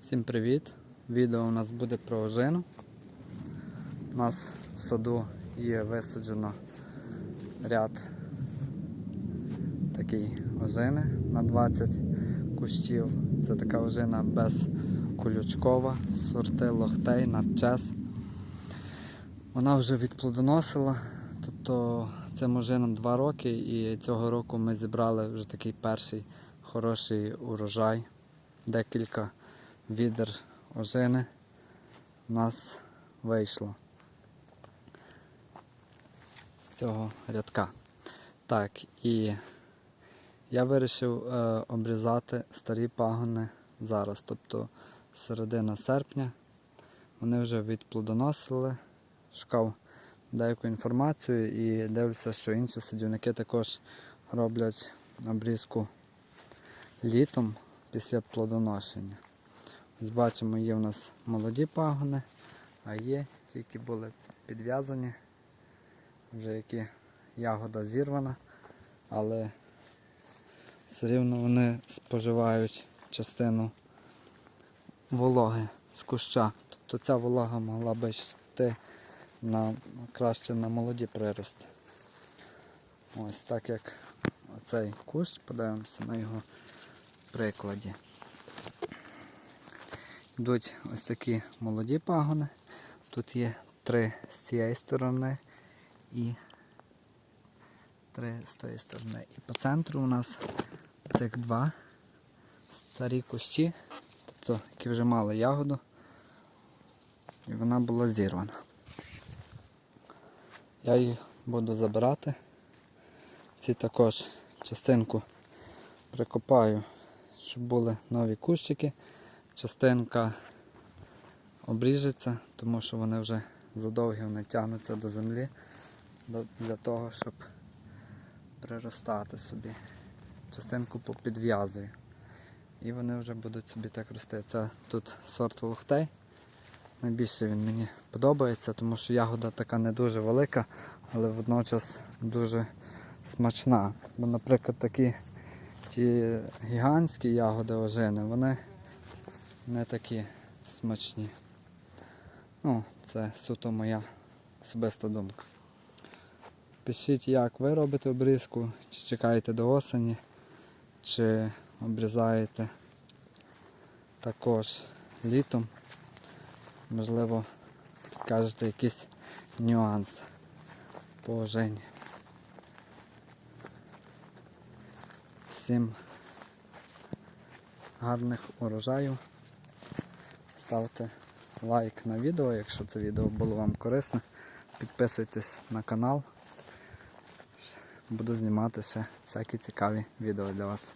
Всім привіт! Відео у нас буде про ожину. У нас в саду є висаджено ряд такий ожини на 20 кущів. Це така ожина без колючкова, сорти лохтей на чес. Вона вже відплодоносила, тобто це ожина 2 роки і цього року ми зібрали вже такий перший хороший урожай. Декілька відер ожини у нас вийшло з цього рядка. Так, і я вирішив е, обрізати старі пагони зараз, тобто середина серпня. Вони вже відплодоносили, шукав деяку інформацію і дивлюся, що інші садівники також роблять обрізку літом після плодоношення. Бачимо, є у нас молоді пагони, а є ті, які були підв'язані, вже які ягода зірвана, але все рівно вони споживають частину вологи з куща. Тобто ця волога могла би йти на, краще на молоді прирости. Ось так як оцей кущ, подивимося на його прикладі. Йдуть ось такі молоді пагони. Тут є три з цієї сторони і три з тої сторони. І по центру у нас цих два старі кущі, тобто які вже мали ягоду, і вона була зірвана. Я їх буду забирати. Ці також частинку прикопаю, щоб були нові кущики. Частинка обріжеться, тому що вони вже задовгі вони тягнуться до землі для того, щоб приростати собі. Частинку попідв'язую. І вони вже будуть собі так рости. Це тут сорт лохтей. Найбільше він мені подобається, тому що ягода така не дуже велика, але водночас дуже смачна. Бо, наприклад, такі ті гігантські ягоди ожини, вони не такі смачні. Ну, це суто моя особиста думка. Пишіть, як ви робите обрізку, чи чекаєте до осені, чи обрізаєте також літом. Можливо, кажете якийсь нюанс по ожині. Всім гарних урожаїв. Ставте лайк на відео, якщо це відео було вам корисне. Підписуйтесь на канал. Буду знімати ще всякі цікаві відео для вас.